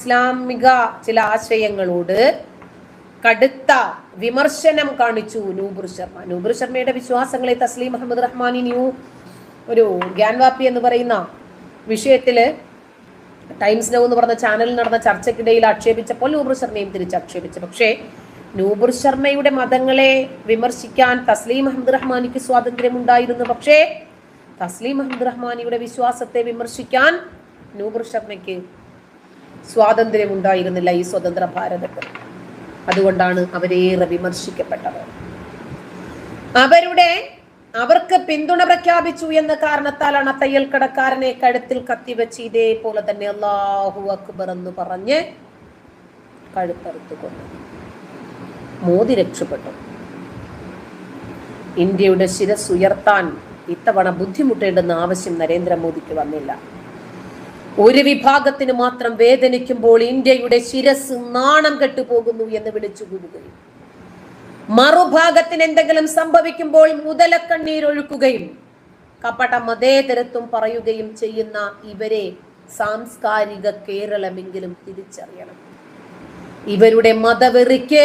ഇസ്ലാമിക ചില ആശയങ്ങളോട് കടുത്ത വിമർശനം കാണിച്ചു നൂബുർ ശർമ്മ. നൂബുർ ശർമ്മയുടെ വിശ്വാസങ്ങളെ തസ്ലീം അഹമ്മദ് റഹ്മാനി ന്യൂ ഒരു ഗ്യാൻവാപ്പി എന്ന് പറയുന്ന വിഷയത്തിൽ ടൈംസ് നൗ എന്ന് പറഞ്ഞ ചാനലിൽ നടന്ന ചർച്ചയ്ക്കിടയിൽ ആക്ഷേപിച്ചപ്പോൾ നൂബുർ ശർമ്മയും തിരിച്ചാക്ഷേപിച്ചു. പക്ഷേ നൂബുർ ശർമ്മയുടെ മതങ്ങളെ വിമർശിക്കാൻ തസ്ലീം അഹമ്മദ് റഹ്മാനിക്ക് സ്വാതന്ത്ര്യമുണ്ടായിരുന്നു. പക്ഷേ തസ്ലീം അഹമ്മദ് റഹ്മാനിയുടെ വിശ്വാസത്തെ വിമർശിക്കാൻ നൂബുർ ശർമ്മയ്ക്ക് സ്വാതന്ത്ര്യമുണ്ടായിരുന്നില്ല ഈ സ്വതന്ത്ര ഭാരതത്തിൽ. അതുകൊണ്ടാണ് അവരേറെ വിമർശിക്കപ്പെട്ടത്. അവരുടെ അവർക്ക് പിന്തുണ പ്രഖ്യാപിച്ചു എന്ന കാരണത്താലാണ് തയ്യൽ കടക്കാരനെ കഴുത്തിൽ കത്തിവെച്ച് ഇതേപോലെ തന്നെ അള്ളാഹു അക്ബർ എന്ന് പറഞ്ഞ് കഴുത്തറുത്തു കൊണ്ടു മോദി രക്ഷപ്പെട്ടു. ഇന്ത്യയുടെ ശിരസ് ഉയർത്താൻ ഇത്തവണ ബുദ്ധിമുട്ടേണ്ടെന്ന ആവശ്യം നരേന്ദ്രമോദിക്ക് വന്നില്ല. ഒരു വിഭാഗത്തിന് മാത്രം വേദനിക്കുമ്പോൾ ഇന്ത്യയുടെ ശിരസ് നാണം കെട്ടുപോകുന്നു എന്ന് വിളിച്ചു കൂടുകയും മറുഭാഗത്തിന് എന്തെങ്കിലും സംഭവിക്കുമ്പോൾ മുതലക്കണ്ണീരൊഴുക്കുകയും കപട മതേതരത്വം പറയുകയും ചെയ്യുന്ന ഇവരെ സാംസ്കാരിക കേരളമെങ്കിലും തിരിച്ചറിയണം. ഇവരുടെ മതവെറിക്ക്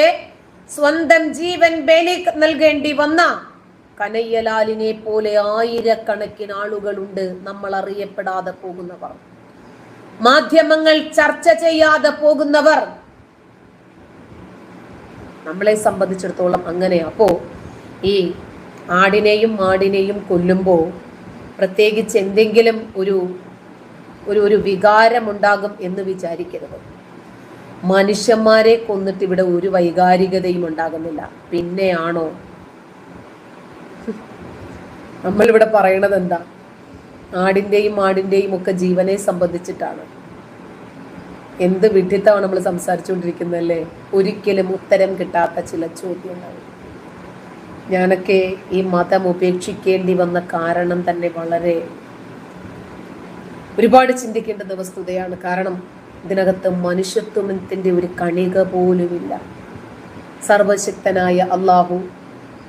സ്വന്തം ജീവൻ ബലി നൽകേണ്ടി വന്ന കനയ്യലാലിനെ പോലെ ആയിരക്കണക്കിന് ആളുകളുണ്ട് നമ്മൾ അറിയപ്പെടാതെ പോകുന്നവർ. മാധ്യമങ്ങൾ ചർച്ച ചെയ്യാതെ പോകുന്നവർ. നമ്മളെ സംബന്ധിച്ചിടത്തോളം അങ്ങനെ. അപ്പോ ഈ ആടിനെയും മാടിനെയും കൊല്ലുമ്പോൾ പ്രത്യേകിച്ച് എന്തെങ്കിലും ഒരു ഒരു ഒരു വികാരമുണ്ടാകും എന്ന് വിചാരിക്കരുത്. മനുഷ്യന്മാരെ കൊന്നിട്ട് ഇവിടെ ഒരു വൈകാരികതയും ഉണ്ടാകുന്നില്ല. പിന്നെയാണോ? നമ്മളിവിടെ പറയണത് എന്താ ആടിന്റെയും ആടിന്റെയും ഒക്കെ ജീവനെ സംബന്ധിച്ചിട്ടാണ്. എന്ത് വിഡ്ഢിത്തമാണ് നമ്മൾ സംസാരിച്ചുകൊണ്ടിരിക്കുന്നതല്ലേ? ഒരിക്കലും ഉത്തരം കിട്ടാത്ത ചില ചോദ്യങ്ങൾ. ഞാനൊക്കെ ഈ മതം ഉപേക്ഷിക്കേണ്ടി വന്ന കാരണം തന്നെ വളരെ ഒരുപാട് ചിന്തിക്കേണ്ടുന്ന വസ്തുതയാണ് കാരണം ഇതിനകത്ത് മനുഷ്യത്വത്തിന്റെ ഒരു കണിക പോലുമില്ല. സർവശക്തനായ അള്ളാഹു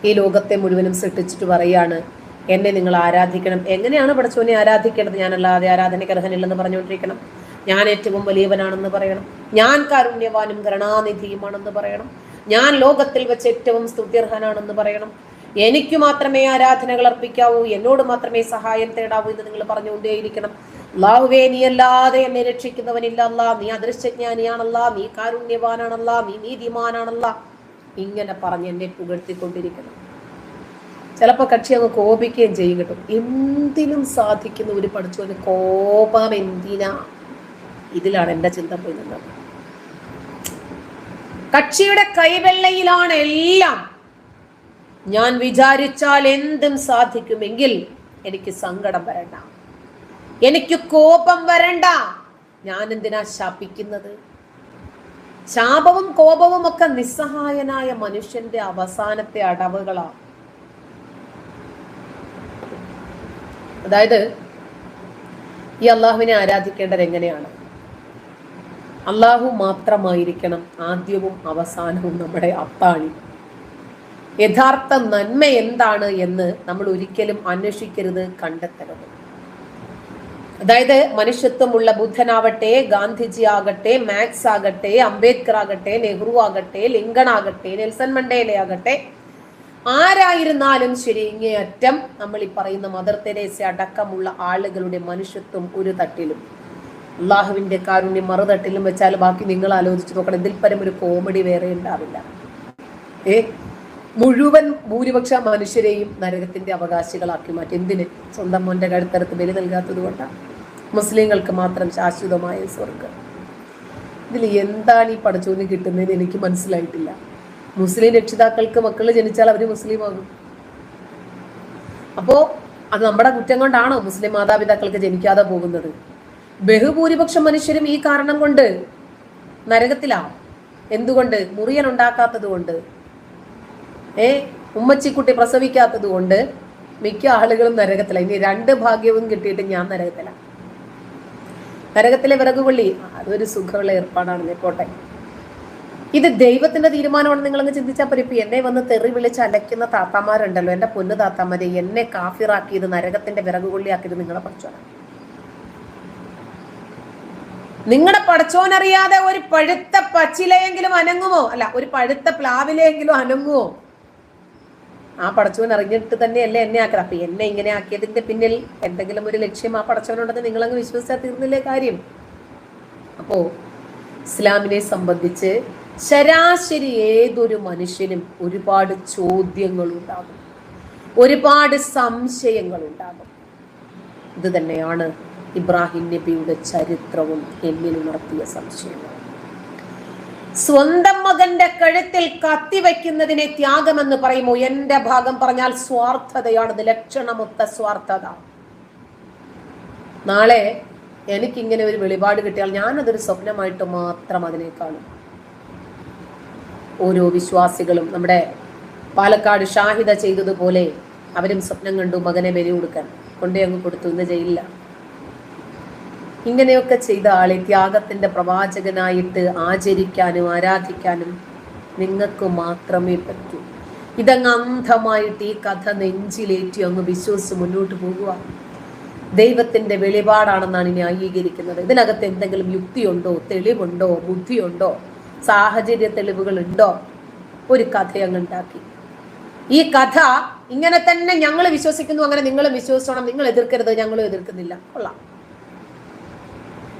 ഈ ലോകത്തെ മുഴുവനും സൃഷ്ടിച്ചിട്ട് പറയാണ് എന്നെ നിങ്ങൾ ആരാധിക്കണം. എങ്ങനെയാണ് പടച്ചോനെ ആരാധിക്കേണ്ടത്? ഞാനല്ലാതെ ആരാധനയ്ക്ക് അർഹനില്ലെന്ന് പറഞ്ഞുകൊണ്ടിരിക്കണം. ഞാൻ ഏറ്റവും വലിയവനാണെന്ന് പറയണം. ഞാൻ കാരുണ്യവാനും കരുണാനിധിയുമാണെന്ന് പറയണം. ഞാൻ ലോകത്തിൽ വെച്ച് ഏറ്റവും സ്തുത്യർഹനാണെന്ന് പറയണം. എനിക്ക് മാത്രമേ ആരാധനകൾ അർപ്പിക്കാവൂ. എന്നോട് മാത്രമേ സഹായം തേടാവൂ എന്ന് നിങ്ങൾ പറഞ്ഞുകൊണ്ടേയിരിക്കണം. അള്ളാഹുവേ നീ അല്ലാതെ എന്നെ രക്ഷിക്കുന്നവനില്ല അല്ലാ. നീ അദൃശ്യജ്ഞാനിയാണല്ല. നീ കാരുണ്യവാനാണല്ല. നീ നീതിമാനാണല്ല. ഇങ്ങനെ പറഞ്ഞ് എന്നെ പുകഴ്ത്തിക്കൊണ്ടിരിക്കണം. ചിലപ്പോ കക്ഷി അങ്ങ് കോപിക്കുകയും ചെയ്യും കേട്ടോ. എന്തിനും സാധിക്കുന്ന ഒരു പഠിച്ചു കോപം എന്തിനാ? ഇതിലാണ് എന്റെ ചിന്ത പോയി നിന്നത്. കക്ഷിയുടെ കൈവെള്ളയിലാണ് എല്ലാം. ഞാൻ വിചാരിച്ചാൽ എന്തും സാധിക്കുമെങ്കിൽ എനിക്ക് സങ്കടം വരണ്ട. എനിക്ക് കോപം വരണ്ട. ഞാൻ എന്തിനാ ശാപിക്കുന്നത്? ശാപവും കോപവും ഒക്കെ നിസ്സഹായനായ മനുഷ്യന്റെ അവസാനത്തെ അടവുകളാണ് അതായത് ഈ അള്ളാഹുവിനെ ആരാധിക്കേണ്ടത് എങ്ങനെയാണ്? അള്ളാഹു മാത്രമായിരിക്കണം ആദ്യവും അവസാനവും നമ്മുടെ അത്താണി. യഥാർത്ഥ നന്മ എന്താണ് എന്ന് നമ്മൾ ഒരിക്കലും അന്വേഷിക്കരുത് കണ്ടെത്തരുത്. അതായത് മനുഷ്യത്വമുള്ള ബുദ്ധനാവട്ടെ ഗാന്ധിജി ആകട്ടെ മാക്സ് ആകട്ടെ അംബേദ്കർ ആകട്ടെ നെഹ്റു ആകട്ടെ ലിങ്കൺ ആകട്ടെ നെൽസൺ മണ്ടേല ആകട്ടെ ആരായിരുന്നാലും ശരി ഇങ്ങേയറ്റം നമ്മൾ ഈ പറയുന്ന മദർ തെരേസ അടക്കമുള്ള ആളുകളുടെ മനുഷ്യത്വം ഒരു തട്ടിലും. അള്ളാഹുവിന്റെ കാരുണ്യം മറുതട്ടിലും വെച്ചാൽ ബാക്കി നിങ്ങൾ ആലോചിച്ച് നോക്കണം ഇതിൽ പരം ഒരു കോമഡി വേറെ ഉണ്ടാവില്ല. ഏ? മുഴുവൻ ഭൂരിപക്ഷ മനുഷ്യരെയും നരകത്തിന്റെ അവകാശികളാക്കി മാറ്റി. എന്തിന്? സ്വന്തം മോന്റെ കഴുത്തരത്ത് ബലി നൽകാത്തത് കൊണ്ടാണ് മുസ്ലിങ്ങൾക്ക് മാത്രം ശാശ്വതമായ സ്വർഗം ഇതിൽ എന്താണ് ഈ പഠിച്ചോന്ന് കിട്ടുന്നത് എനിക്ക് മനസ്സിലായിട്ടില്ല. മുസ്ലിം രക്ഷിതാക്കൾക്ക് മക്കൾ ജനിച്ചാൽ അവർ മുസ്ലിം ആകും അപ്പോ അത് നമ്മുടെ കുറ്റം കൊണ്ടാണ് മുസ്ലിം മാതാപിതാക്കൾക്ക് ജനിക്കാതെ പോകുന്നത്. ബഹുഭൂരിപക്ഷം മനുഷ്യരും ഈ കാരണം കൊണ്ട് നരകത്തിലാവും. എന്തുകൊണ്ട്? മുറിയൻ ഉണ്ടാക്കാത്തത് കൊണ്ട്. ഏ? ഉമ്മച്ചിക്കുട്ടി പ്രസവിക്കാത്തത് കൊണ്ട് മിക്ക ആളുകളും നരകത്തില. ഇനി രണ്ട് ഭാഗ്യവും കിട്ടിയിട്ട് ഞാൻ നരകത്തില. നരകത്തിലെ വിറകുപള്ളി അതൊരു സുഖമുള്ള ഏർപ്പാടാണ്. പോട്ടെ. ഇത് ദൈവത്തിന്റെ തീരുമാനമാണെന്ന് നിങ്ങളങ്ങ് ചിന്തിച്ചാൽ പോരെ. ഇപ്പൊ എന്നെ വന്ന് തെറി വിളിച്ച് അലയ്ക്കുന്ന താത്താമാരുണ്ടല്ലോ. എന്റെ പൊന്നു താത്താമാരെ എന്നെ കാഫിറാക്കിയത് നരകത്തിന്റെ വിറകുകൊള്ളിയാക്കിയത് നിങ്ങളെ പഠിച്ചോണം നിങ്ങളുടെ പടച്ചോനറിയാതെ ഒരു പഴുത്ത പച്ചിലയെങ്കിലും അനങ്ങുമോ? അല്ല ഒരു പഴുത്ത പ്ലാവിലെങ്കിലും അനങ്ങുമോ? ആ പടച്ചവൻ അറിഞ്ഞിട്ട് തന്നെയല്ലേ എന്നെ ആക്കുക അപ്പൊ എന്നെ ഇങ്ങനെ ആക്കിയതിന്റെ പിന്നിൽ എന്തെങ്കിലും ഒരു ലക്ഷ്യം ആ പടച്ചവനുണ്ടെന്ന് നിങ്ങളങ്ങ് വിശ്വസിച്ചാൽ തീർന്നില്ലേ കാര്യം? അപ്പോ ഇസ്ലാമിനെ സംബന്ധിച്ച് ശരാശരി ഏതൊരു മനുഷ്യനും ഒരുപാട് ചോദ്യങ്ങൾ ഉണ്ടാകും ഒരുപാട് സംശയങ്ങൾ ഉണ്ടാകും ഇത് തന്നെയാണ് ഇബ്രാഹിം നബിയുടെ ചരിത്രവും എന്നിൽ ഉണർത്തിയ സംശയങ്ങൾ സ്വന്തം മകന്റെ കഴുത്തിൽ കത്തിവെക്കുന്നതിനെ ത്യാഗമെന്ന് പറയുമോ? എന്റെ ഭാഗം പറഞ്ഞാൽ സ്വാർത്ഥതയാണത് ലക്ഷണമൊത്ത സ്വാർത്ഥത. നാളെ എനിക്കിങ്ങനെ ഒരു വെളിപാട് കിട്ടിയാൽ ഞാനതൊരു സ്വപ്നമായിട്ട് മാത്രം അതിനെ കാണും. ഓരോ വിശ്വാസികളും നമ്മുടെ പാലക്കാട് ഷാഹിദ ചെയ്തതുപോലെ അവരും സ്വപ്നം കണ്ടു മകനെ ബലി കൊടുക്കാൻ. കൊണ്ടേ അങ്ങ് കൊടുത്തു ഇന്ന് ജയിലില്ല ഇങ്ങനെയൊക്കെ ചെയ്ത ആളെ ത്യാഗത്തിന്റെ പ്രവാചകനായിട്ട് ആചരിക്കാനും ആരാധിക്കാനും നിങ്ങൾക്ക് മാത്രമേ പറ്റൂ. ഇതങ്ങ് അന്ധമായിട്ട് ഈ കഥ നെഞ്ചിലേറ്റി അങ്ങ് വിശ്വസിച്ച് മുന്നോട്ട് പോകുക. ദൈവത്തിന്റെ വെളിപാടാണെന്നാണ് ഇനി അംഗീകരിക്കുന്നത്. ഇതിനകത്ത് എന്തെങ്കിലും യുക്തിയുണ്ടോ തെളിവുണ്ടോ ബുദ്ധിയുണ്ടോ? സാഹചര്യ തെളിവുകൾ ഉണ്ടോ? ഒരു കഥ അങ്ങ് ഉണ്ടാക്കി. ഈ കഥ ഇങ്ങനെ തന്നെ ഞങ്ങൾ വിശ്വസിക്കുന്നു അങ്ങനെ നിങ്ങൾ വിശ്വസിച്ചോണം. നിങ്ങൾ എതിർക്കരുത് ഞങ്ങളും എതിർക്കുന്നില്ല. കൊള്ളാം.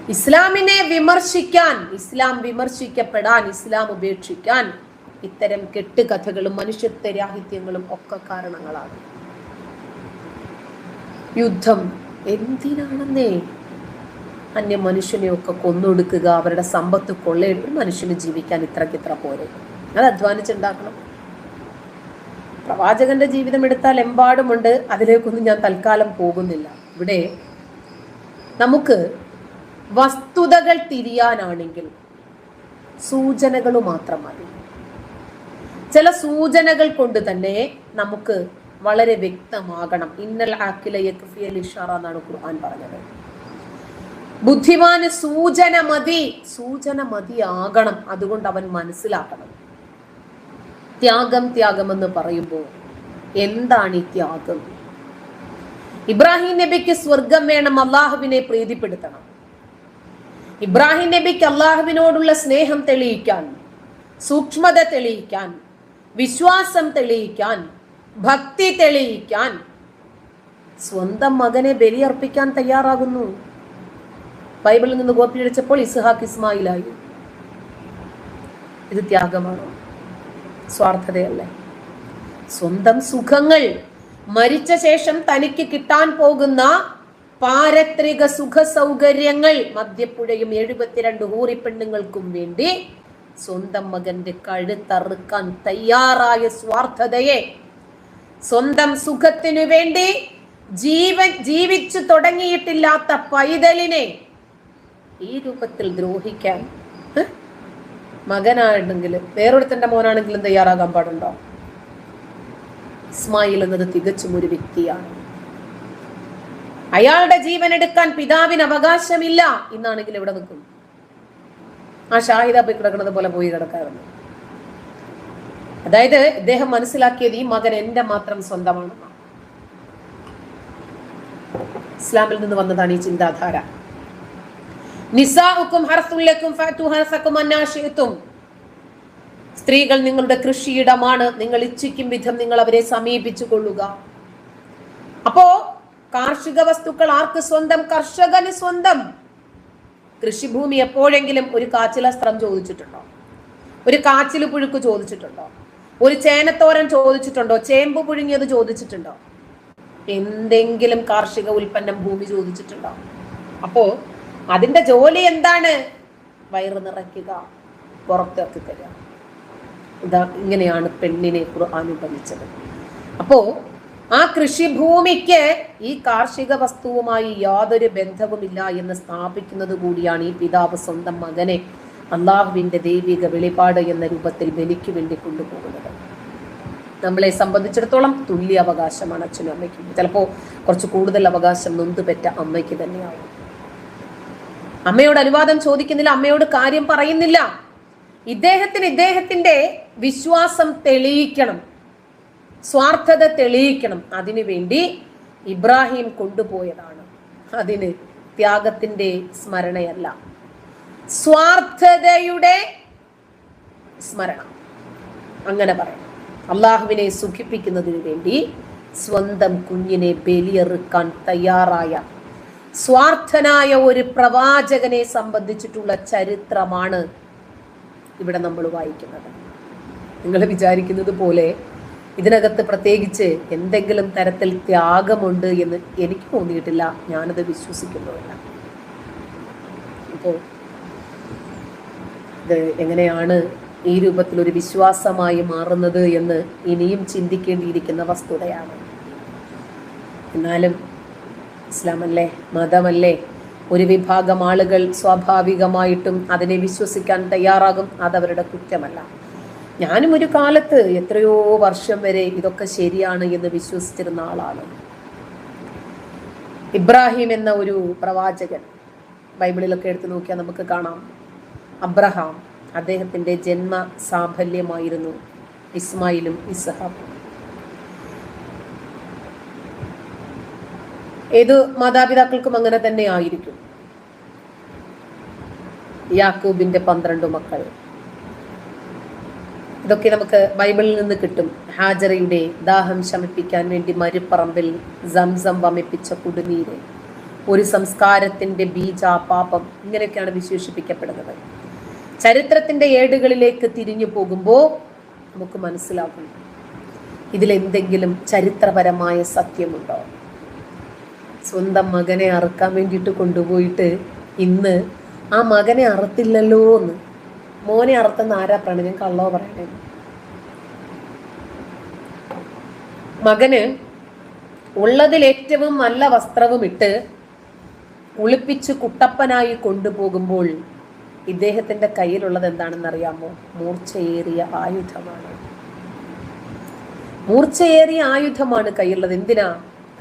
ഇസ്ലാമിനെ വിമർശിക്കാൻ ഇസ്ലാം വിമർശിക്കപ്പെടാൻ ഇസ്ലാം ഉപേക്ഷിക്കാൻ ഇത്തരം കെട്ടുകഥകളും മനുഷ്യത്വ രാഹിത്യങ്ങളും ഒക്കെ കാരണങ്ങളാണ്. യുദ്ധം എന്തിനാണെന്നേ? അന്യ മനുഷ്യനെയൊക്കെ കൊന്നൊടുക്കുക അവരുടെ സമ്പത്ത് കൊള്ളയിട്ട് മനുഷ്യന് ജീവിക്കാൻ ഇത്രയ്ക്ക് ഇത്ര പോരെ. അത് അധ്വാനിച്ചുണ്ടാക്കണം. പ്രവാചകന്റെ ജീവിതം എടുത്താൽ എമ്പാടുമുണ്ട്. അതിലേക്കൊന്നും ഞാൻ തൽക്കാലം പോകുന്നില്ല. ഇവിടെ നമുക്ക് വസ്തുതകൾ തിരിയാനാണെങ്കിൽ സൂചനകൾ മാത്രം മതി. ചില സൂചനകൾ കൊണ്ട് തന്നെ നമുക്ക് വളരെ വ്യക്തമാകണം. ഇന്നൽ ആക്കിലെ എന്നാണ് ഖുർആൻ പറഞ്ഞത്. ബുദ്ധിമാന് സൂചന മതി. സൂചന മതിയാകണം അതുകൊണ്ട് അവൻ മനസ്സിലാക്കണം. ത്യാഗം ത്യാഗം എന്ന് പറയുമ്പോൾ എന്താണ് ഈ ത്യാഗം? ഇബ്രാഹിം നബിക്ക് സ്വർഗം വേണം. അള്ളാഹുവിനെ പ്രീതിപ്പെടുത്തണം. ഇബ്രാഹിം നബിക്ക് അള്ളാഹുവിനോടുള്ള സ്നേഹം തെളിയിക്കാൻ സൂക്ഷ്മത തെളിയിക്കാൻ വിശ്വാസം തെളിയിക്കാൻ ഭക്തി തെളിയിക്കാൻ സ്വന്തം മകനെ ബലിയർപ്പിക്കാൻ തയ്യാറാകുന്നു. ബൈബിളിൽ നിന്ന് കോപ്പിയടിച്ചപ്പോൾ ഇസ്ഹാഖ് ഇസ്മായിലായി. ഇത് ത്യാഗമാണോ? സ്വാർത്ഥതയല്ലേ. സ്വന്തം സുഖങ്ങൾ മരിച്ച ശേഷം തനിക്ക് കിട്ടാൻ പോകുന്ന പാരത്രിക സുഖ സൗകര്യങ്ങൾ മദ്യപ്പുഴയും എഴുപത്തിരണ്ട് ഹൂറിപ്പെണ്ണുങ്ങൾക്കും വേണ്ടി സ്വന്തം മകന്റെ കഴുത്തറുക്കാൻ തയ്യാറായ സ്വാർത്ഥതയെ സ്വന്തം സുഖത്തിനു വേണ്ടി ജീവൻ ജീവിച്ചു തുടങ്ങിയിട്ടില്ലാത്ത പൈതലിനെ ഈ രൂപത്തിൽ ദ്രോഹിക്കാൻ മകനാണെങ്കിൽ വേറൊരുത്തന്റെ മോനാണെങ്കിലും തയ്യാറാകാൻ പാടുണ്ടോ? ഇസ്മായിൽ എന്നത് തികച്ചും ഒരു വ്യക്തിയാണ്. അയാളുടെ ജീവൻ എടുക്കാൻ പിതാവിന് അവകാശമില്ല ഇന്നാണെങ്കിൽ ഇവിടെ നിൽക്കും? ആ ഷാഹിദ പോയി കിടക്കുന്നത് പോലെ പോയി കിടക്കാറുണ്ട്. അതായത് ഇദ്ദേഹം മനസ്സിലാക്കിയത് ഈ മകൻ എന്റെ മാത്രം സ്വന്തമാണ് ഇസ്ലാമിൽ നിന്ന് വന്നതാണ് ഈ ചിന്താധാര. നിസാഉക്കും ഹർസുല്ലക്കും ഫാത്തു ഹർസക്കും അന്നാശയത്തും സ്ത്രീകൾ നിങ്ങളുടെ കൃഷിയിടമാണ്. നിങ്ങൾ ഇച്ഛിക്കും വിധം നിങ്ങൾ അവരെ സമീപിച്ചു കൊള്ളുക അപ്പോ കാർഷിക വസ്തുക്കൾ ആർക്ക് സ്വന്തം? കർഷകന് സ്വന്തം. കൃഷിഭൂമി എപ്പോഴെങ്കിലും ഒരു കാച്ചിലസ്ത്രം ചോദിച്ചിട്ടുണ്ടോ? ഒരു കാച്ചിൽ പുഴുക്ക് ചോദിച്ചിട്ടുണ്ടോ? ഒരു ചേനത്തോരൻ ചോദിച്ചിട്ടുണ്ടോ? ചേമ്പ് പുഴുങ്ങിയത് ചോദിച്ചിട്ടുണ്ടോ? എന്തെങ്കിലും കാർഷിക ഉൽപ്പന്നം ഭൂമി ചോദിച്ചിട്ടുണ്ടോ? അപ്പോ അതിന്റെ ജോലി എന്താണ്? വയറ് നിറയ്ക്കുക പുറത്തിറക്കി തരിക. ഇതാ ഇങ്ങനെയാണ് പെണ്ണിനെ ഖുർആൻ അപ്പോ ആ കൃഷിഭൂമിക്ക് ഈ കാർഷിക വസ്തുവുമായി യാതൊരു ബന്ധവുമില്ല എന്ന് സ്ഥാപിക്കുന്നത് കൂടിയാണ് ഈ പിതാവ് സ്വന്തം മകനെ അള്ളാഹുവിന്റെ ദൈവിക വെളിപാട് എന്ന രൂപത്തിൽ ബലിക്ക് വേണ്ടി കൊണ്ടുപോകുന്നത്. നമ്മളെ സംബന്ധിച്ചിടത്തോളം തുല്യ അവകാശമാണ് അച്ഛനും അമ്മയ്ക്കും. ചിലപ്പോൾ കുറച്ച് കൂടുതൽ അവകാശം നൊന്തുപെറ്റ അമ്മയ്ക്ക് തന്നെയാവും. അമ്മയോട് അനുവാദം ചോദിക്കുന്നില്ല അമ്മയോട് കാര്യം പറയുന്നില്ല. ഇദ്ദേഹത്തിന് ഇദ്ദേഹത്തിന്റെ വിശ്വാസം തെളിയിക്കണം. സ്വാർത്ഥത തെളിയിക്കണം. അതിനു വേണ്ടി ഇബ്രാഹിം കൊണ്ടുപോയതാണ്. അതിന് ത്യാഗത്തിന്റെ സ്മരണയല്ല. സ്വാർത്ഥതയുടെ സ്മരണ. അങ്ങനെ പറയാം. അള്ളാഹുവിനെ സുഖിപ്പിക്കുന്നതിന് വേണ്ടി സ്വന്തം കുഞ്ഞിനെ ബലിയെറുക്കാൻ തയ്യാറായ സ്വാർത്ഥനായ ഒരു പ്രവാചകനെ സംബന്ധിച്ചിട്ടുള്ള ചരിത്രമാണ് ഇവിടെ നമ്മൾ വായിക്കുന്നത്. നിങ്ങൾ വിചാരിക്കുന്നത് പോലെ ഇതിനകത്ത് പ്രത്യേകിച്ച് എന്തെങ്കിലും തരത്തിൽ ത്യാഗമുണ്ട് എന്ന് എനിക്ക് തോന്നിയിട്ടില്ല. ഞാനത് വിശ്വസിക്കുന്നുമില്ല. അപ്പോൾ ഇത് എങ്ങനെയാണ് ഈ രൂപത്തിൽ ഒരു വിശ്വാസമായി മാറുന്നത് എന്ന് ഇനിയും ചിന്തിക്കേണ്ടിയിരിക്കുന്ന വസ്തുതയാണ്. എന്നാലും ഇസ്ലാമല്ലേ? മതമല്ലേ? ഒരു വിഭാഗം ആളുകൾ സ്വാഭാവികമായിട്ടും അതിനെ വിശ്വസിക്കാൻ തയ്യാറാകും. അതവരുടെ കുറ്റമല്ല. ഞാനും ഒരു കാലത്ത് എത്രയോ വർഷം വരെ ഇതൊക്കെ ശരിയാണ് എന്ന് വിശ്വസിച്ചിരുന്ന ആളാണ്. ഇബ്രാഹിം എന്ന ഒരു പ്രവാചകൻ. ബൈബിളിലൊക്കെ എടുത്തു നോക്കിയാൽ നമുക്ക് കാണാം. അബ്രഹാം അദ്ദേഹത്തിന്റെ ജന്മ സാഫല്യമായിരുന്നു ഇസ്മായിലും ഇസഹാബും ഏത് മാതാപിതാക്കൾക്കും അങ്ങനെ തന്നെ ആയിരിക്കും. യാക്കൂബിന്റെ പന്ത്രണ്ട് മക്കൾ. ഇതൊക്കെ നമുക്ക് ബൈബിളിൽ നിന്ന് കിട്ടും. ഹാജറയുടെ ദാഹം ശമിപ്പിക്കാൻ വേണ്ടി മരുപ്പറമ്പിൽ സംസം വമിപ്പിച്ച കുടുനീര്. ഒരു സംസ്കാരത്തിന്റെ ബീജ പാപം ഇങ്ങനെയൊക്കെയാണ് വിശേഷിപ്പിക്കപ്പെടുന്നത്. ചരിത്രത്തിന്റെ ഏടുകളിലേക്ക് തിരിഞ്ഞു പോകുമ്പോൾ നമുക്ക് മനസ്സിലാകും ഇതിലെന്തെങ്കിലും ചരിത്രപരമായ സത്യമുണ്ടോ? സ്വന്തം മകനെ അറുക്കാൻ വേണ്ടിയിട്ട് കൊണ്ടുപോയിട്ട് ഇന്ന് ആ മകനെ അറുത്തില്ലല്ലോ എന്ന്. മോനെ അറുത്തെന്ന് ആരാ പറയണത് ഞാൻ കള്ളോ പറയണേ മകന് ഉള്ളതിൽ ഏറ്റവും നല്ല വസ്ത്രവും ഇട്ട് കുളിപ്പിച്ച് കുട്ടപ്പനായി കൊണ്ടുപോകുമ്പോൾ ഇദ്ദേഹത്തിന്റെ കയ്യിലുള്ളത് എന്താണെന്ന് അറിയാമോ മൂർച്ചയേറിയ ആയുധമാണ്. മൂർച്ചയേറിയ ആയുധമാണ് കയ്യിലുള്ളത്. എന്തിനാ?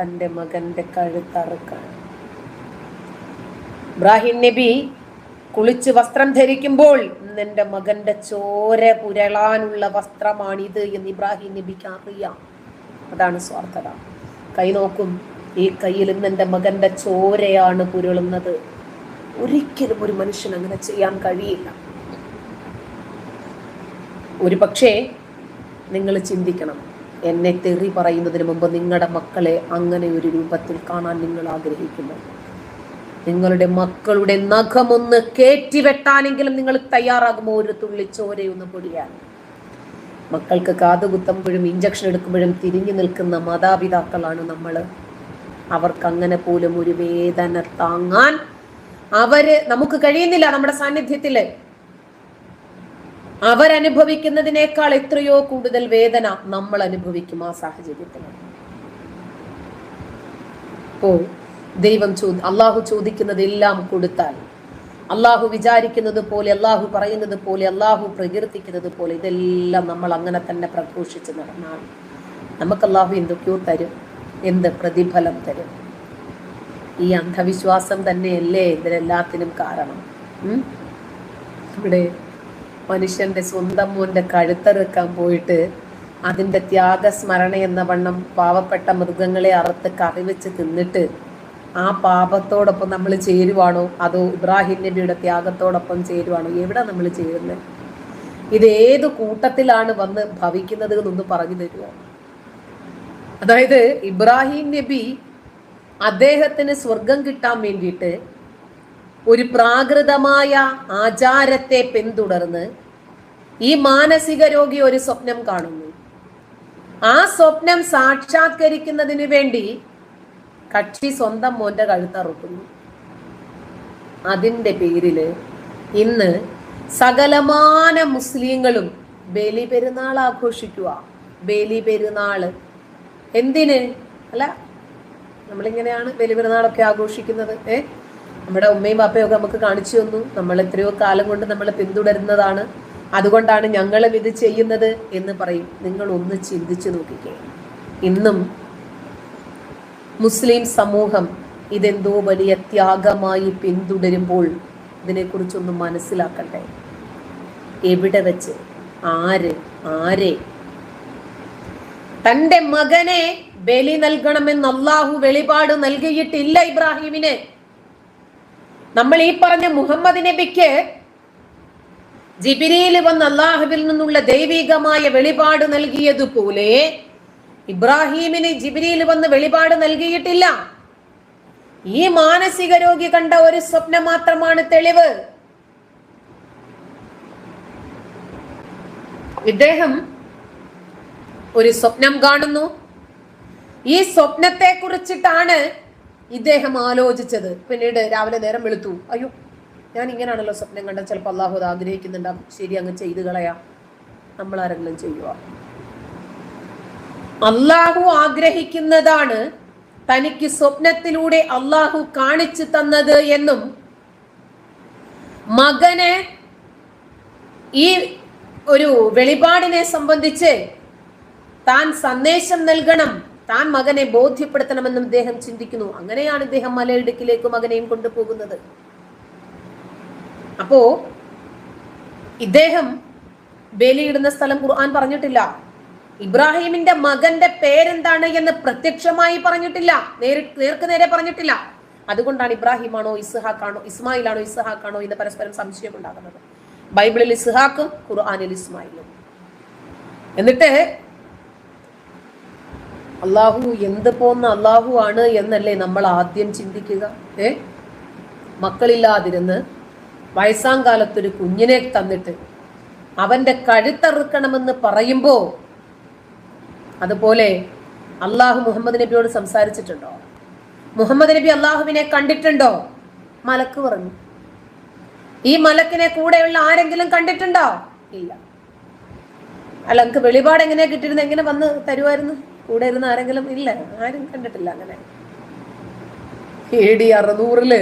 തന്റെ മകന്റെ കഴുത്തറുക്കാൻ. ഇബ്രാഹിം നബി കുളിച്ച് വസ്ത്രം ധരിക്കുമ്പോൾ നിന്റെ മകന്റെ ചോര പുരളാനുള്ള വസ്ത്രമാണിത് എന്ന് ഇബ്രാഹിം നബിക്ക് അറിയാം. അതാണ് സ്വാർത്ഥത. കൈ നോക്കും ഈ കയ്യിൽ നിന്റെ മകന്റെ ചോരയാണ് പുരളുന്നത്. ഒരിക്കലും ഒരു മനുഷ്യൻ അങ്ങനെ ചെയ്യാൻ കഴിയില്ല. ഒരു പക്ഷേ നിങ്ങൾ ചിന്തിക്കണം എന്നെ തെറി പറയുന്നതിന് മുമ്പ് നിങ്ങളുടെ മക്കളെ അങ്ങനെ ഒരു രൂപത്തിൽ കാണാൻ നിങ്ങൾ ആഗ്രഹിക്കുന്നു. നിങ്ങളുടെ മക്കളുടെ നഖമൊന്ന് കയറ്റിവെട്ടാനെങ്കിലും നിങ്ങൾ തയ്യാറാകുമോ? ഒരു തുള്ളി ചോരയൊന്ന് പൊടിയാൻ. മക്കൾക്ക് കാതുകുത്തുമ്പോഴും ഇഞ്ചക്ഷൻ എടുക്കുമ്പോഴും തിരിഞ്ഞു നിൽക്കുന്ന മാതാപിതാക്കളാണ് നമ്മൾ അവർക്ക് അങ്ങനെ പോലും ഒരു വേദന താങ്ങാൻ അവർ നമുക്ക് കഴിയുന്നില്ല നമ്മുടെ സാന്നിധ്യത്തിൽ. അവരനുഭവിക്കുന്നതിനേക്കാൾ എത്രയോ കൂടുതൽ വേദന നമ്മൾ അനുഭവിക്കും ആ സാഹചര്യത്തിൽ. അപ്പോ ദൈവം ചോ അള്ളാഹു ചോദിക്കുന്നതെല്ലാം കൊടുത്താൽ അള്ളാഹു വിചാരിക്കുന്നത് പോലെ അള്ളാഹു പറയുന്നത് പോലെ അള്ളാഹു പ്രകീർത്തിക്കുന്നത് പോലെ ഇതെല്ലാം നമ്മൾ അങ്ങനെ തന്നെ പ്രഘോഷിച്ച് നടന്നാൽ നമുക്ക് അള്ളാഹു എന്തൊക്കെയോ തരും എന്ത് പ്രതിഫലം തരും. ഈ അന്ധവിശ്വാസം തന്നെയല്ലേ ഇതിനെല്ലാത്തിനും കാരണം? ഇവിടെ മനുഷ്യന്റെ സ്വന്തം മോന്റെ കഴുത്തറുക്കാൻ പോയിട്ട് അതിന്റെ ത്യാഗസ്മരണ എന്ന വണ്ണം പാവപ്പെട്ട മൃഗങ്ങളെ അറുത്ത് കറി വെച്ച് തിന്നിട്ട് ആ പാപത്തോടൊപ്പം നമ്മൾ ചേരുവാണോ? അതോ ഇബ്രാഹിം നബിയുടെ ത്യാഗത്തോടൊപ്പം ചേരുവാണോ? എവിടെ നമ്മൾ ചേരുന്നത് ഇത് ഏത് കൂട്ടത്തിലാണ് വന്ന് ഭവിക്കുന്നത് എന്നൊന്ന് പറഞ്ഞു തരുമോ അതായത് ഇബ്രാഹിം നബി അദ്ദേഹത്തിന് സ്വർഗം കിട്ടാൻ വേണ്ടിയിട്ട് ഒരു പ്രാകൃതമായ ആചാരത്തെ പിന്തുടർന്ന് ഈ മാനസിക രോഗി ഒരു സ്വപ്നം കാണുന്നു. ആ സ്വപ്നം സാക്ഷാത്കരിക്കുന്നതിന് വേണ്ടി കക്ഷി സ്വന്തം മോന്റെ കഴുത്തറുക്കുന്നു. അതിന്റെ പേരിൽ ഇന്ന് സകലമാന മുസ്ലിങ്ങളും ബലി പെരുന്നാൾ ആഘോഷിക്കുക. ബലി പെരുന്നാൾ എന്തിന്? അല്ല നമ്മളിങ്ങനെയാണ് ബലി പെരുന്നാളൊക്കെ ആഘോഷിക്കുന്നത് ഏ? നമ്മുടെ ഉമ്മയും പാപ്പയും ഒക്കെ നമുക്ക് കാണിച്ചു തന്നു. നമ്മൾ എത്രയോ കാലം കൊണ്ട് നമ്മൾ പിന്തുടരുന്നതാണ്. അതുകൊണ്ടാണ് ഞങ്ങളും ഇത് ചെയ്യുന്നത് എന്ന് പറയും. നിങ്ങൾ ഒന്ന് ചിന്തിച്ചു നോക്കിക്കേ. ഇന്നും മുസ്ലിം സമൂഹം ഇതെന്തോ വലിയ ത്യാഗമായി പിന്തുടരുമ്പോൾ ഇതിനെക്കുറിച്ചൊന്ന് മനസ്സിലാക്കട്ടെ എവിടെ വെച്ച്? ആര്? ആരെ? തന്റെ മകനെ ബലി നൽകണമെന്ന് അള്ളാഹു വെളിപാട് നൽകിയിട്ടില്ല ഇബ്രാഹിമിന്. നമ്മൾ ഈ പറഞ്ഞ മുഹമ്മദ് നബിക്ക് ജിബിരിയിൽ വന്ന് അള്ളാഹുവിൽ നിന്നുള്ള ദൈവികമായ വെളിപാട് നൽകിയതുപോലെ ഇബ്രാഹീമിന് ജിബിരിയിൽ വന്ന് വെളിപാട് നൽകിയിട്ടില്ല. ഈ മാനസിക രോഗി കണ്ട ഒരു സ്വപ്നം മാത്രമാണ് തെളിവ്. ഇദ്ദേഹം ഒരു സ്വപ്നം കാണുന്നു. ഈ സ്വപ്നത്തെ കുറിച്ചിട്ടാണ് ഇദ്ദേഹം ആലോചിച്ചത്. പിന്നീട് രാവിലെ നേരം വെളുത്തു. അയ്യോ ഞാൻ ഇങ്ങനെയാണല്ലോ സ്വപ്നം കണ്ടത്. ചിലപ്പോൾ അള്ളാഹു അത് ആഗ്രഹിക്കുന്നുണ്ടാവും. ശരി അങ്ങ് ചെയ്തു കളയാം. നമ്മൾ ആരെങ്കിലും ചെയ്യുക അള്ളാഹു ആഗ്രഹിക്കുന്നതാണ് തനിക്ക് സ്വപ്നത്തിലൂടെ അള്ളാഹു കാണിച്ചു തന്നത് എന്നും മകന് ഈ ഒരു വെളിപാടിനെ സംബന്ധിച്ച് താൻ സന്ദേശം നൽകണം. താൻ മകനെ ബോധ്യപ്പെടുത്തണമെന്നും ഇദ്ദേഹം ചിന്തിക്കുന്നു. അങ്ങനെയാണ് ഇദ്ദേഹം മലയിടുക്കിലേക്ക് മകനെയും കൊണ്ടുപോകുന്നത്. അപ്പോ ഇദ്ദേഹം ബലിയിടുന്ന സ്ഥലം ഖുർആൻ പറഞ്ഞിട്ടില്ല. ഇബ്രാഹിമിന്റെ മകന്റെ പേരെന്താണ് എന്ന് പ്രത്യക്ഷമായി പറഞ്ഞിട്ടില്ല. നേരി നേർക്ക് നേരെ പറഞ്ഞിട്ടില്ല. അതുകൊണ്ടാണ് ഇബ്രാഹിമാണോ ഇസ്ഹാഖാണോ ഇസ്മായിലാണോ ഇസ്ഹാഖാണോ എന്ന് പരസ്പരം സംശയം ഉണ്ടാകുന്നത് ബൈബിളിൽ ഇസ്ഹാഖും ഖുർആാനിൽ ഇസ്മായിലും. എന്നിട്ട് അള്ളാഹു എന്ത് പോന്ന അള്ളാഹു ആണ് എന്നല്ലേ നമ്മൾ ആദ്യം ചിന്തിക്കുക? ഏ? മക്കളില്ലാതിരുന്ന് വയസ്സാം കാലത്തൊരു കുഞ്ഞിനെ തന്നിട്ട് അവന്റെ കഴുത്തറുക്കണമെന്ന് പറയുമ്പോൾ അതുപോലെ അള്ളാഹു മുഹമ്മദ് നബിയോട് സംസാരിച്ചിട്ടുണ്ടോ? മുഹമ്മദ് നബി അള്ളാഹുവിനെ കണ്ടിട്ടുണ്ടോ? മലക്ക് പറഞ്ഞു. ഈ മലക്കിനെ കൂടെയുള്ള ആരെങ്കിലും കണ്ടിട്ടുണ്ടോ? ഇല്ല. അല്ല എനിക്ക് വെളിപാട് എങ്ങനെയാ കിട്ടിയിരുന്നത് എങ്ങനെ വന്ന് തരുമായിരുന്നു കൂടെ ഇരുന്ന് ആരെങ്കിലും ഇല്ല. ആരും കണ്ടിട്ടില്ല അങ്ങനെ. എ ഡി അറുന്നൂറിൽ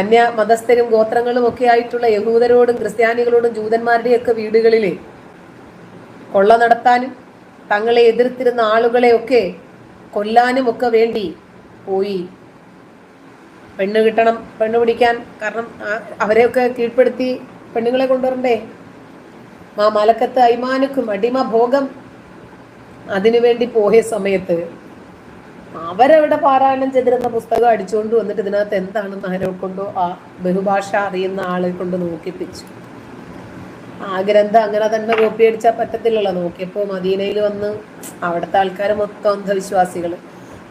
അന്യ മതസ്ഥരും ഗോത്രങ്ങളും ഒക്കെ ആയിട്ടുള്ള യഹൂദരോടും ക്രിസ്ത്യാനികളോടും ജൂതന്മാരുടെയും ഒക്കെ വീടുകളിൽ കൊള്ള നടത്താനും തങ്ങളെ എതിർത്തിരുന്ന ആളുകളെയൊക്കെ കൊല്ലാനും ഒക്കെ വേണ്ടി പോയി. പെണ്ണ് കിട്ടണം പെണ്ണ് പിടിക്കാൻ കാരണം അവരെയൊക്കെ കീഴ്പ്പെടുത്തി പെണ്ണുങ്ങളെ കൊണ്ടുവരണ്ടേ? മാ മലക്കത്ത് അയ്മാനുക്കും അടിമ ഭോഗം അതിനുവേണ്ടി പോയ സമയത്ത് അവരവിടെ പാരായണം ചെയ്തിരുന്ന പുസ്തകം അടിച്ചുകൊണ്ട് വന്നിട്ട് ഇതിനകത്ത് എന്താണെന്ന് ആരോ കൊണ്ടോ ആ ബഹുഭാഷ അറിയുന്ന ആളെ കൊണ്ട് നോക്കിപ്പിച്ചു. ആ ഗ്രന്ഥം അങ്ങനെ തന്നെ കോപ്പി അടിച്ചാൽ പറ്റത്തില്ലല്ലോ. നോക്കിയപ്പോ മദീനയിൽ വന്ന് അവിടുത്തെ ആൾക്കാർ മൊത്തം അന്ധവിശ്വാസികൾ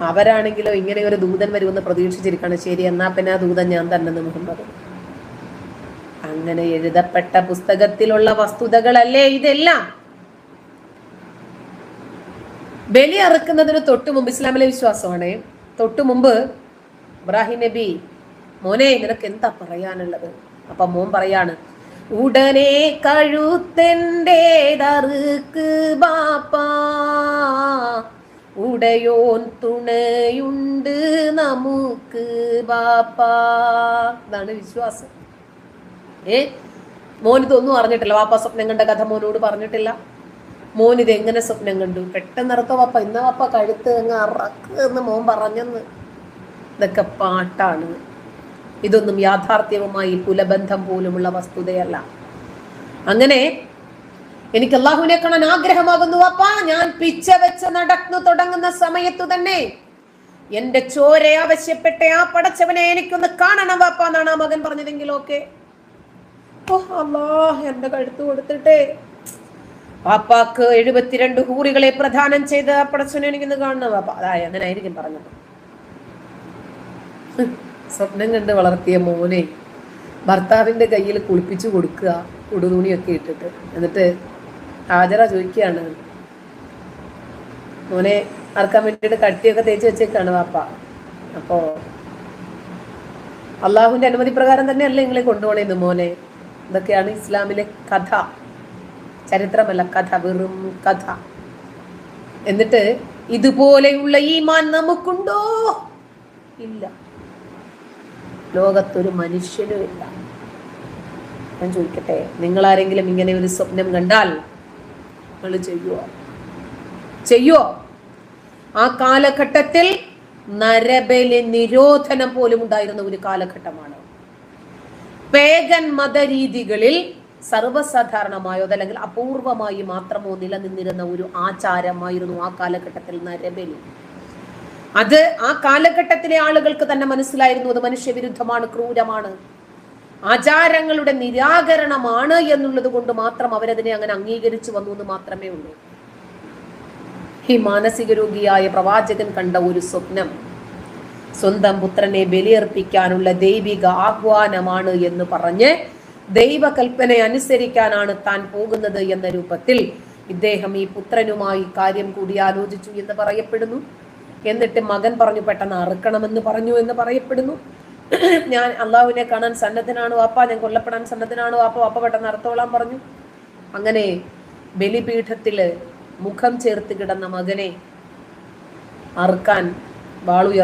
അവരാണെങ്കിലോ ഇങ്ങനെ ഒരു ദൂതൻ വരുമെന്ന് പ്രതീക്ഷിച്ചിരിക്കാണ് ശരി എന്നാ പിന്നെ ആ ദൂതൻ ഞാൻ തന്നെ മുഹമ്മദ് അങ്ങനെ എഴുതപ്പെട്ട പുസ്തകത്തിലുള്ള വസ്തുതകളല്ലേ ഇതെല്ലാം? ബലി അറുക്കുന്നതിന് തൊട്ട് മുമ്പ് ഇസ്ലാമിലെ വിശ്വാസമാണ്. തൊട്ട് മുമ്പ് ഇബ്രാഹിം നബി മോനെ നിനക്ക് എന്താ പറയാനുള്ളത്? അപ്പൊ മോൻ പറയാണ് ഉടനെ കഴുത്തെന്റെതറുക്ക് ബാപ്പാ ഉടയോൻ തുണയുണ്ട് നമുക്ക് ബാപ്പാ. ഇതാണ് വിശ്വാസം. ഏ? മോൻ ഇതൊന്നും അറിഞ്ഞിട്ടില്ല. വാപ്പാ സ്വപ്നം കണ്ട കഥ മോനോട് പറഞ്ഞിട്ടില്ല. മോൻ ഇത് എങ്ങനെ സ്വപ്നം കണ്ടു? പെട്ടെന്ന് ഇറത്ത വാപ്പ ഇന്ന വാപ്പ കഴുത്ത് അങ്ങ് അറക്ക് എന്ന് മോൻ പറഞ്ഞെന്ന്. ഇതൊക്കെ പാട്ടാണ്. ഇതൊന്നും യാഥാർത്ഥ്യവുമായി കുലബന്ധം പോലുമുള്ള വസ്തുതയല്ല. അങ്ങനെ എനിക്ക് അള്ളാഹുവിനെ കാണാൻ ആഗ്രഹമാകുന്നു അപ്പ ഞാൻ പിച്ച വെച്ച് നടന്നു തുടങ്ങുന്ന സമയത്തു തന്നെ എന്റെ ചോര ആവശ്യപ്പെട്ട ആ പടച്ചവനെ എനിക്കൊന്ന് കാണണം വാപ്പ എന്നാണ് ആ മകൻ പറഞ്ഞതെങ്കിൽ ഓക്കെ ഓ അല്ലാ എന്റെ കഴുത്ത് കൊടുത്തിട്ടേ. വാപ്പാക്ക് എഴുപത്തിരണ്ട് ഹൂറികളെ പ്രധാനം ചെയ്ത് ആ പടച്ചവനെ കാണുന്നു കാണണം. വാപ്പ അതായ അങ്ങനെ ആയിരിക്കും പറഞ്ഞത് സ്വപ്നം കണ്ട് വളർത്തിയ മോനെ ഭർത്താവിന്റെ കയ്യിൽ കുളിപ്പിച്ചു കൊടുക്കുക ഉടുതുണിയൊക്കെ ഇട്ടിട്ട്. എന്നിട്ട് ഹാജറ ചോദിക്കുകയാണ്. മോനെ അറക്കാൻ വേണ്ടിയിട്ട് കട്ടിയൊക്കെ തേച്ച് വെച്ചേക്കാണ് വാപ്പ. അപ്പോ അള്ളാഹുവിന്റെ അനുമതി പ്രകാരം തന്നെയല്ലേ നിങ്ങളെ കൊണ്ടുപോണേന്ന് മോനെ? ഇതൊക്കെയാണ് ഇസ്ലാമിലെ കഥ. ചരിത്രമല്ല കഥ വെറും കഥ. എന്നിട്ട് ഇതുപോലെയുള്ള ഈ മാൻ നമുക്കുണ്ടോ? ഇല്ല. ലോകത്തൊരു മനുഷ്യനും ഇല്ല. ഞാൻ ചോദിക്കട്ടെ നിങ്ങൾ ആരെങ്കിലും ഇങ്ങനെ ഒരു സ്വപ്നം കണ്ടാൽ നിങ്ങൾ ചെയ്യുവോ? ചെയ്യുവോ? ആ കാലഘട്ടത്തിൽ നരബലി നിരോധനം പോലും ഉണ്ടായിരുന്ന ഒരു കാലഘട്ടമാണ്. പേഗൻ മതരീതികളിൽ സർവസാധാരണമായോ അതല്ലെങ്കിൽ അപൂർവമായി മാത്രമോ നിലനിന്നിരുന്ന ഒരു ആചാരമായിരുന്നു ആ കാലഘട്ടത്തിൽ നരബലി അത് ആ കാലഘട്ടത്തിലെ ആളുകൾക്ക് തന്നെ മനസ്സിലായിരുന്നു അത് മനുഷ്യവിരുദ്ധമാണ് ക്രൂരമാണ്. ആചാരങ്ങളുടെ നിരാകരണമാണ് എന്നുള്ളത് കൊണ്ട് മാത്രം അവരതിനെ അങ്ങനെ അംഗീകരിച്ചു വന്നു എന്ന് മാത്രമേ ഉള്ളൂ. ഈ മാനസിക രോഗിയായ പ്രവാചകൻ കണ്ട ഒരു സ്വപ്നം സ്വന്തം പുത്രനെ ബലിയർപ്പിക്കാനുള്ള ദൈവിക ആഹ്വാനമാണ് എന്ന് പറഞ്ഞ് ദൈവകൽപ്പന അനുസരിക്കാനാണ് താൻ പോകുന്നത് എന്ന രൂപത്തിൽ ഇദ്ദേഹം ഈ പുത്രനുമായി കാര്യം കൂടി ആലോചിച്ചു എന്ന് പറയപ്പെടുന്നു. എന്നിട്ട് മകൻ പറഞ്ഞു പെട്ടെന്ന് അറുക്കണമെന്ന് പറഞ്ഞു എന്ന് പറയപ്പെടുന്നു. ഞാൻ അള്ളാഹുവിനെ കാണാൻ സന്നദ്ധനാണോ? വാപ്പ ഞാൻ കൊല്ലപ്പെടാൻ സന്നദ്ധനാണോ? വാപ്പ വാപ്പ പെട്ടെന്ന് അറുത്തോളാൻ പറഞ്ഞു. അങ്ങനെ ബലിപീഠത്തിൽ മുഖം ചേർത്ത് കിടന്ന മകനെ അറുക്കാൻ വാളുയർ